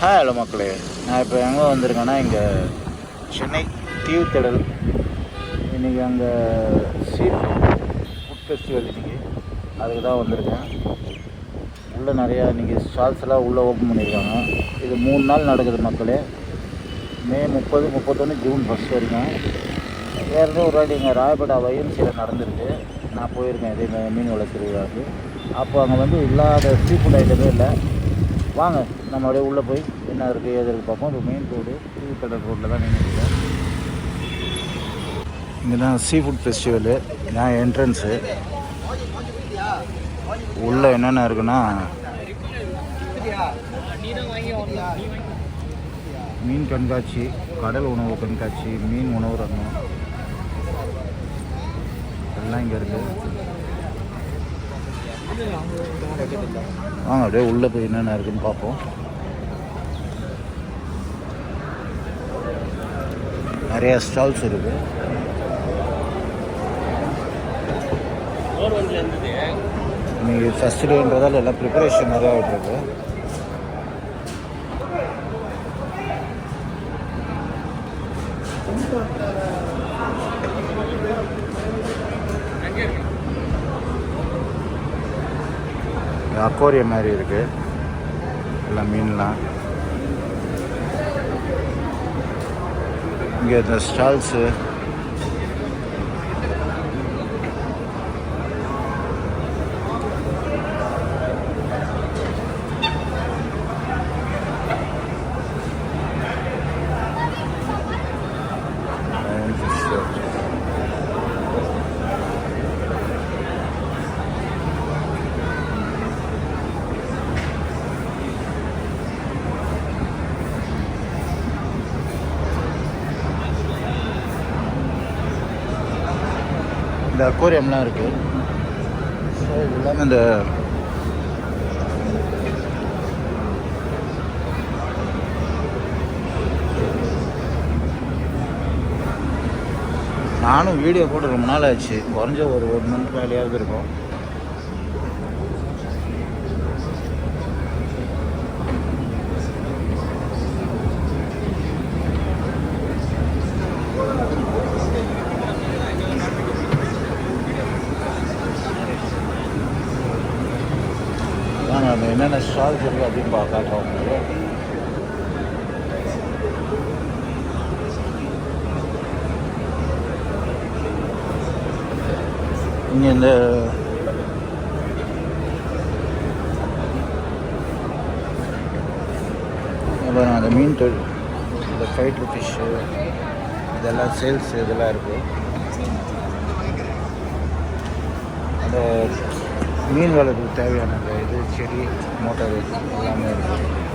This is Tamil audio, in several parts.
ஹாய் ஹலோ மக்களே. நான் இப்போ எங்கே வந்திருக்கேன்னா இங்கே சென்னை தீவுத்திடல். இன்றைக்கி அங்கே சீ ஃபுட் ஃபெஸ்டிவல் இன்றைக்கி அதுக்கு தான் வந்திருக்கேன். உள்ளே நிறையா இன்றைக்கி ஸ்டால்ஸ் எல்லாம் உள்ளே ஓப்பன் பண்ணியிருக்காங்க. இது மூணு நாள் நடக்குது மக்களே. மே முப்பது முப்பத்தொன்று ஜூன் ஃபஸ்ட் வரைக்கும். ஏற்கனவே ஒரு வாட்டி இங்கே ராயப்பேட்டா வைஎம்சியில் நடந்திருக்கு. நான் போயிருக்கேன் இதே மீன் வள திருவிழாவுக்கு அப்போ அங்கே வந்து இல்லாத சீ ஃபுட் ஐட்டமே இல்லை. வாங்க நம்ம அப்படியே உள்ளே போய் என்ன இருக்குது ஏது இருக்குது பார்ப்போம். இது மெயின் ரோடு திருவிக்கடல் ரோட்டில் தான் நின்றுருக்கேன் இங்கே தான் சீ ஃபுட் ஃபெஸ்டிவலு இதான் என்ட்ரன்ஸு உள்ளே என்னென்ன இருக்குன்னா மீன் கண்காட்சி கடல் உணவு கண்காட்சி மீன் உணவு ரங்கம் எல்லாம் இங்கே இருக்குது வாங்க அப்படியே உள்ளே போய் என்னென்ன இருக்குன்னு பார்ப்போம். நிறைய ஸ்டால்ஸ் இருக்கு. இன்னைக்கு ஃபஸ்ட் டேன்றதால எல்லாம் ப்ரிப்பரேஷன் நிறையா ஆகிட்டுருக்கு அக்வாரியம் மாதிரி இருக்கு. எல்லாம் மீன்லாம். இங்கே இந்த ஸ்டால்ஸு. அக்வாரியம்லாம் இருக்குது ஸோ எல்லாமே இல்லாமல் இந்த நானும் வீடியோ போட்டு ரொம்ப நாள் ஆச்சு. குறைஞ்ச ஒரு ஒன் மந்த் வேலையாவது இருக்கும் வாங்க அந்த என்னென்ன ஸ்டால்ஸ் இருக்குது அப்படின்னு பார்க்கலாம் உங்களுக்கு இங்கே இந்த அப்புறம் அந்த மீன் தொழில் இந்த ஃபைட்ரு ஃபிஷ்ஷு இதெல்லாம் சேல்ஸ் இதெல்லாம் இருக்குது அந்த மீன் வளர்ப்புக்கு தேவையான அந்த இது செடி மோட்டார் எல்லாமே இருக்குது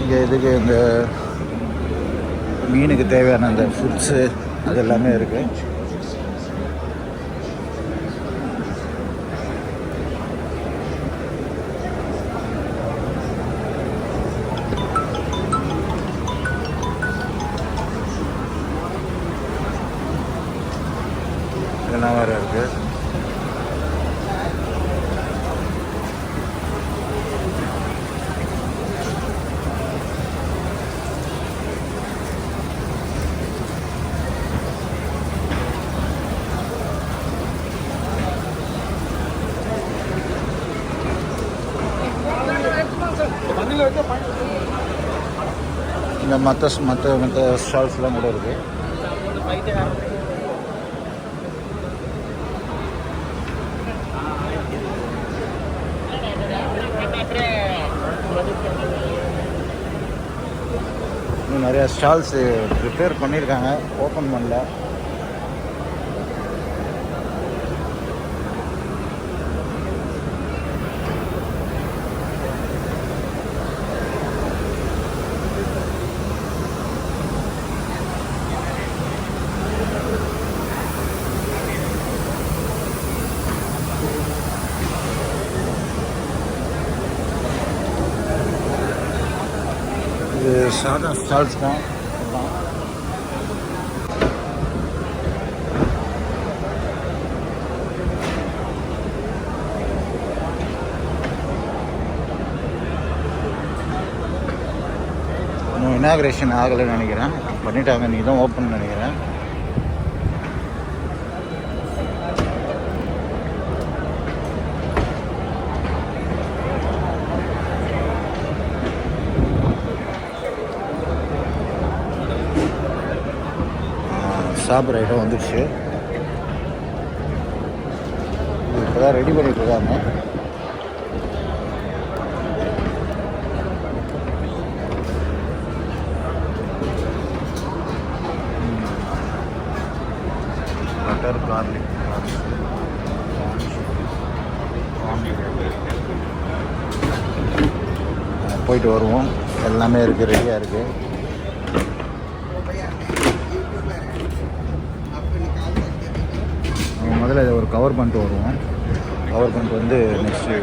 இங்கே இதுக்கு இந்த மீனுக்கு தேவையான அந்த ஃபுட்ஸு அது எல்லாமே இருக்குது மற்ற மற்ற மற்ற ஸ்டால்ஸ்லாம் கூட இருக்குது இன்னும் நிறையா ஸ்டால்ஸ் ப்ரிப்பேர் பண்ணியிருக்காங்க ஓப்பன் பண்ணல. சாதா ஸ்டால்ஸ் தான் இன்னும் இனாகிரேஷன் ஆகலைன்னு நினைக்கிறேன். பண்ணிட்டாங்க நீ தான் ஓப்பன் நினைக்கிறேன். சாப்பிட்ற இடம் வந்துடுச்சு. இப்போ தான் ரெடி பண்ணிட்டு இருக்காங்க. பட்டர் கார்லிக் போயிட்டு வருவோம். எல்லாமே இருக்குது ரெடியாக இருக்குது நம்ம முதல்ல இதை ஒரு கவர் பண்ணிட்டு வருவோம். கவர் பண்ணிட்டு வந்து next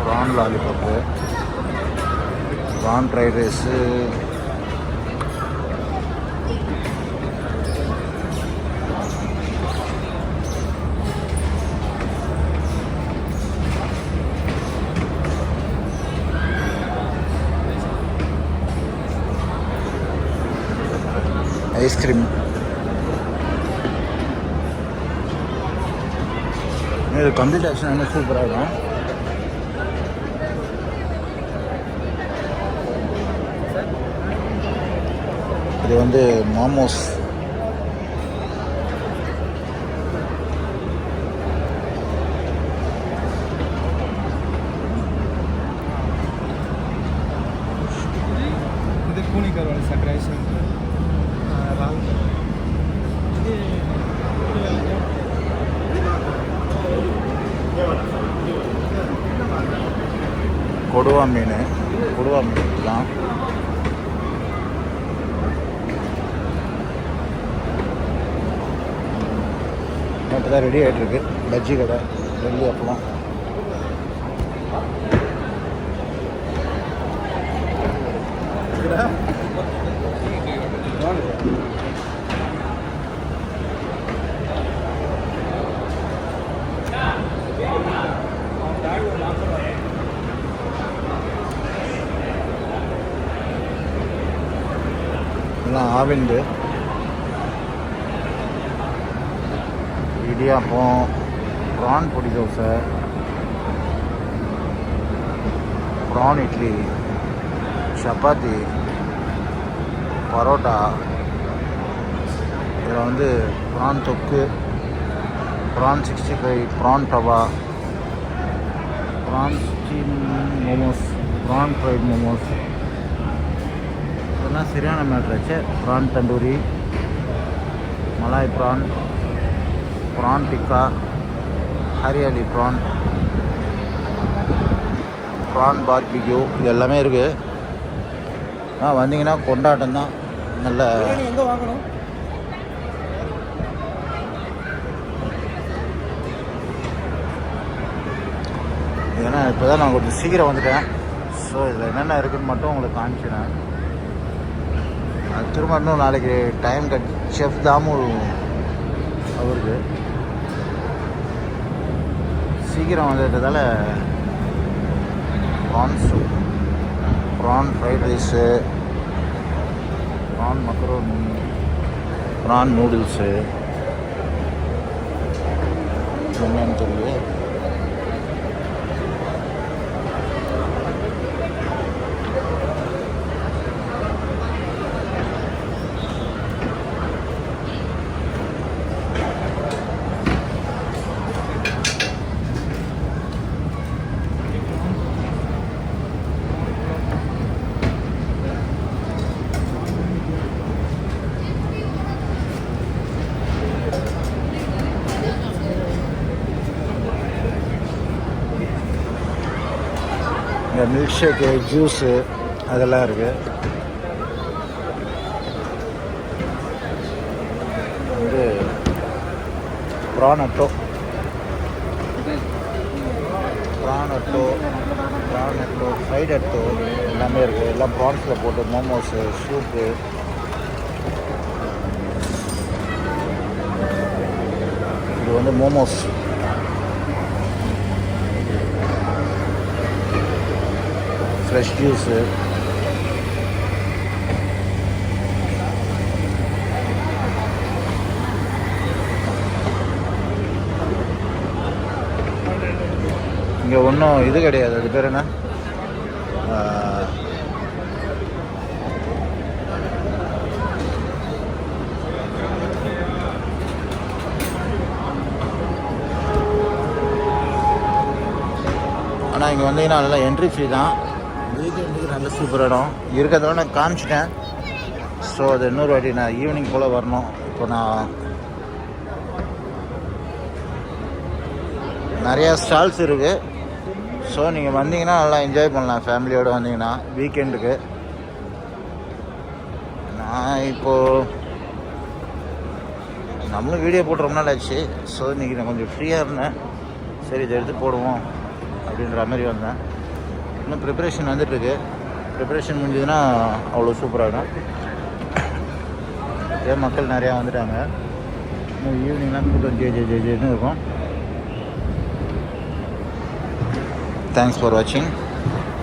prawn lollipop prawn fried rice ice cream இது கம்ப்ளீட் ஆக்ஷன் சூப்பராக இருக்கும். இது வந்து மோமோஸ். கொடுவா மீன் கொடுவா மீன் தான் இப்போ தான் ரெடி ஆகிட்டுருக்கு பஜ்ஜி கடை டெல்லி அப்பளம். எல்லாம் இடியாப்பம் ப்ரான் பொடி தோசை ப்ரான் இட்லி சப்பாத்தி பரோட்டா இதில் வந்து ப்ரான் தொக்கு prawn sixty five prawn tawa prawn steam momos prawn fried momos. இதெல்லாம் சரியான மேட்ராச்சு prawn tandoori malai prawn prawn tikka hariyali prawn prawn barbecue இது எல்லாமே இருக்குது ஆ வந்தீங்கன்னா கொண்டாட்டம் தான். நல்ல ஏன்னா இப்போ தான் நான் கொஞ்சம் சீக்கிரம் வந்துட்டேன். ஸோ இதில் என்னென்ன இருக்குன்னு மட்டும் உங்களுக்கு காமிச்சினேன் திரும்ப இன்னும் நாளைக்கு டைம் கட் செஃப் தாமு அவருக்கு. சீக்கிரம் வந்துட்டதால் prawn prawn fried rice prawn macaroni prawn noodles என்னன்னு தெரியல இந்த மில்க் ஷேக்கு ஜூஸு அதெல்லாம் இருக்குது ப்ரான் அட்டோ ப்ரான் அட்டோ ப்ரான் அட்டோ ஃப்ரைட் அட்டோ எல்லாமே இருக்குது எல்லாம் ப்ரான்ஸில் போட்டு மோமோஸு சூப்பு இது வந்து மோமோஸ் ஃப்ரெஷ் ஜூஸு இங்கே ஒன்றும் இது கிடையாது. அது பேர் என்ன? ஆனால் இங்கே வந்தீங்கன்னா நல்லா என்ட்ரி ஃப்ரீ தான். வீக்கெண்டுக்கு நல்ல சூப்பர் இடம். இருக்கிறதோட நான் காமிச்சிட்டேன். ஸோ அது இன்னொரு வாட்டி நான் ஈவினிங் போல் வரணும். இப்போ நான் நிறையா ஸ்டால்ஸ் இருக்குது ஸோ நீங்கள் வந்தீங்கன்னா நல்லா என்ஜாய் பண்ணலாம். ஃபேமிலியோடு வந்தீங்கன்னா வீக்கெண்டுக்கு நான் இப்போது நம்மளும் வீடியோ போட்டு ரொம்ப நாள் ஆச்சு. ஸோ இன்றைக்கி நான் கொஞ்சம் ஃப்ரீயாக இருந்தேன். சரி இதை எடுத்து போடுவோம் அப்படின்ற மாதிரி வந்தேன். இன்னும் ப்ரிப்பரேஷன் வந்துட்டுருக்கு. ப்ரிப்பரேஷன் முடிஞ்சதுன்னா அவ்வளோ சூப்பராகிடும் இதே மக்கள் நிறையா வந்துட்டாங்க. இன்னும் ஈவினிங்லாம் கூட்டம் ஜே ஜே ஜே ஜேன்னு இருக்கும். தேங்க்ஸ் ஃபார் வாட்சிங்